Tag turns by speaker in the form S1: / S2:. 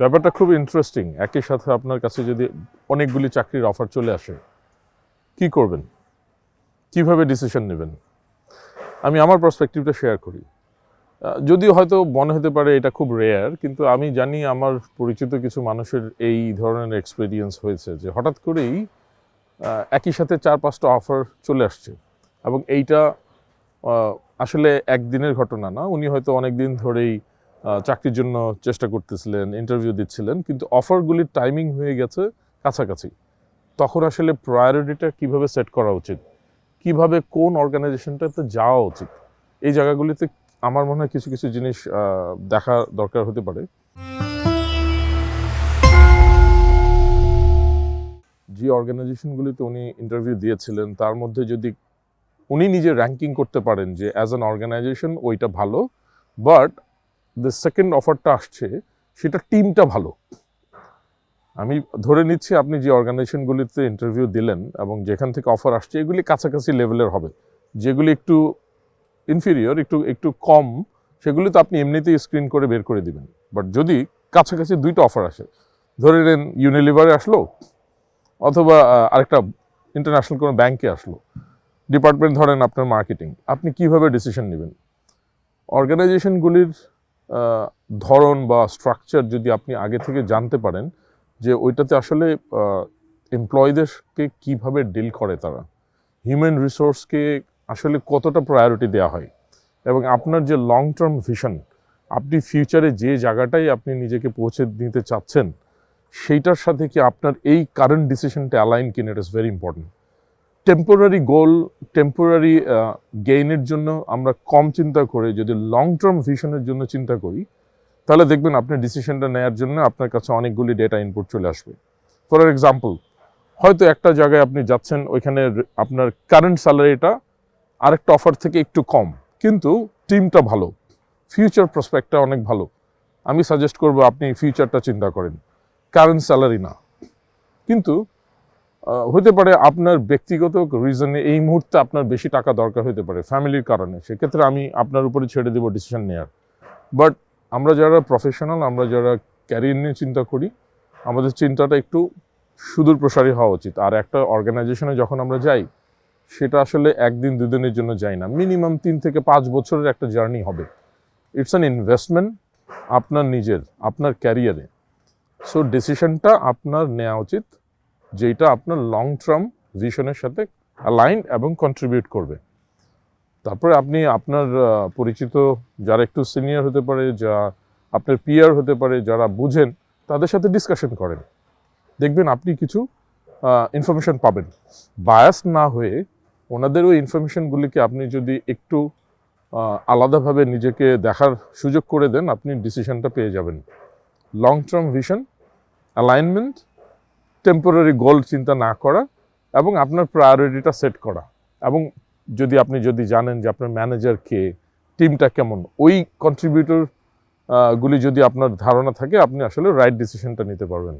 S1: ব্যাপারটা খুব ইন্টারেস্টিং একই সাথে আপনার কাছে যদি অনেকগুলি চাকরির অফার চলে আসে, কি করবেন? কীভাবে ডিসিশন নেবেন? আমি আমার পার্সপেক্টিভটা শেয়ার করি। যদিও হয়তো মনে হতে পারে এটা খুব রেয়ার কিন্তু আমি জানি আমার পরিচিত কিছু মানুষের এই ধরনের এক্সপিরিয়েন্স হয়েছে যে হঠাৎ করেই একই সাথে চার পাঁচটা অফার চলে আসছে। এবং এইটা আসলে একদিনের ঘটনা না, উনি হয়তো অনেক দিন ধরেই চাকরির জন্য চেষ্টা করতেছিলেন ইন্টারভিউ দিচ্ছিলেন, কিন্তু অফারগুলির টাইমিং হয়ে গেছে কাছাকাছি। তখন আসলে প্রায়োরিটিটা কীভাবে সেট করা উচিত? কীভাবে কোন অর্গানাইজেশনটাতে যাওয়া উচিত? এই জায়গাগুলিতে আমার মনে হয় কিছু কিছু জিনিস দেখা দরকার হতে পারে। যে অর্গানাইজেশনগুলিতে উনি ইন্টারভিউ দিয়েছিলেন, তার মধ্যে যদি উনি নিজে র্যাঙ্কিং করতে পারেন যে অ্যাজ অ্যান অর্গানাইজেশন ওইটা ভালো বাট দ্য সেকেন্ড অফারটা আসছে, সেটা টিমটা ভালো। আমি ধরে নিচ্ছি আপনি যে অর্গানাইজেশনগুলিতে ইন্টারভিউ দিলেন এবং যেখান থেকে অফার আসছে, এগুলি কাছাকাছি লেভেলের হবে। যেগুলি একটু ইনফিরিয়র একটু একটু কম, সেগুলি তো আপনি এমনিতেই স্ক্রিন করে বের করে দিবেন। বাট যদি কাছাকাছি দুইটা অফার আসে, ধরে নেন ইউনিলিভারে আসলো, অথবা আরেকটা ইন্টারন্যাশনাল কোনো ব্যাংকে আসলো ডিপার্টমেন্ট ধরেন আপনার মার্কেটিং আপনি কীভাবে ডিসিশন নেবেন? অর্গানাইজেশনগুলির ধরন বা স্ট্রাকচার যদি আপনি আগে থেকে জানতে পারেন যে ওইটাতে আসলে এমপ্লয়ীদেরকে কীভাবে ডিল করে তারা। হিউম্যান রিসোর্সকে আসলে কতটা প্রায়োরিটি দেওয়া হয় এবং আপনার যে লং টার্ম ভিশন আপনি ফিউচারে যে জায়গাটাই আপনি নিজেকে পৌঁছে দিতে চাচ্ছেন, সেইটার সাথে কি আপনার এই কারেন্ট ডিসিশনটা অ্যালাইন কিনা it is very important temporary goal temporary গেইনের জন্য আমরা কম চিন্তা করে যদি লং টার্ম ভিশনের জন্য চিন্তা করি, তাহলে দেখবেন আপনি ডিসিশনটা নেওয়ার জন্য আপনার কাছে অনেকগুলি ডেটা ইনপুট চলে আসবে। ফর এক্সাম্পল হয়তো একটা জায়গায় আপনি যাচ্ছেন, ওইখানে আপনার কারেন্ট স্যালারিটা আরেকটা অফার থেকে একটু কম, কিন্তু টিমটা ভালো ফিউচার প্রসপেক্টটা অনেক ভালো। আমি সাজেস্ট করব আপনি ফিউচারটা চিন্তা করেন কারেন্ট স্যালারি না। কিন্তু হতে পারে আপনার ব্যক্তিগত রিজনে এই মুহূর্তে আপনার বেশি টাকা দরকার হতে পারে ফ্যামিলির কারণে। সেক্ষেত্রে আমি আপনার উপরে ছেড়ে দেবো ডিসিশন নেওয়ার বাট আমরা যারা প্রফেশনাল আমরা যারা ক্যারিয়ার নিয়ে চিন্তা করি, আমাদের চিন্তাটা একটু সুদূর প্রসারী হওয়া উচিত। আর একটা অর্গানাইজেশনে যখন আমরা যাই, সেটা আসলে একদিন, দুদিনের জন্য যাই না। মিনিমাম তিন থেকে পাঁচ বছরের একটা জার্নি হবে। ইটস অ্যান ইনভেস্টমেন্ট আপনার নিজের, আপনার ক্যারিয়ারে সো ডিসিশনটা আপনার নেওয়া উচিত। যেটা আপনার লং টার্ম ভিশনের সাথে অ্যালাইন এবং কন্ট্রিবিউট করবে। তারপরে আপনি আপনার পরিচিত যারা একটু সিনিয়র হতে পারে, যা আপনার পিয়ার হতে পারে, যারা বুঝেন, তাদের সাথে ডিসকাশন করেন। দেখবেন আপনি কিছু ইনফরমেশন পাবেন। বায়াস না হয়ে ওনাদের ওই ইনফরমেশনগুলিকে আপনি যদি একটু আলাদাভাবে নিজেকে দেখার সুযোগ করে দেন, আপনি ডিসিশনটা পেয়ে যাবেন। Long term vision alignment temporary goal চিন্তা না করা এবং আপনার প্রায়োরিটিটা সেট করা। এবং যদি আপনি যদি জানেন যে আপনার ম্যানেজার কে টিমটা কেমন, ওই কন্ট্রিবিউটর গুলি যদি আপনার ধারণা থাকে, আপনি আসলে রাইট ডিসিশনটা নিতে পারবেন।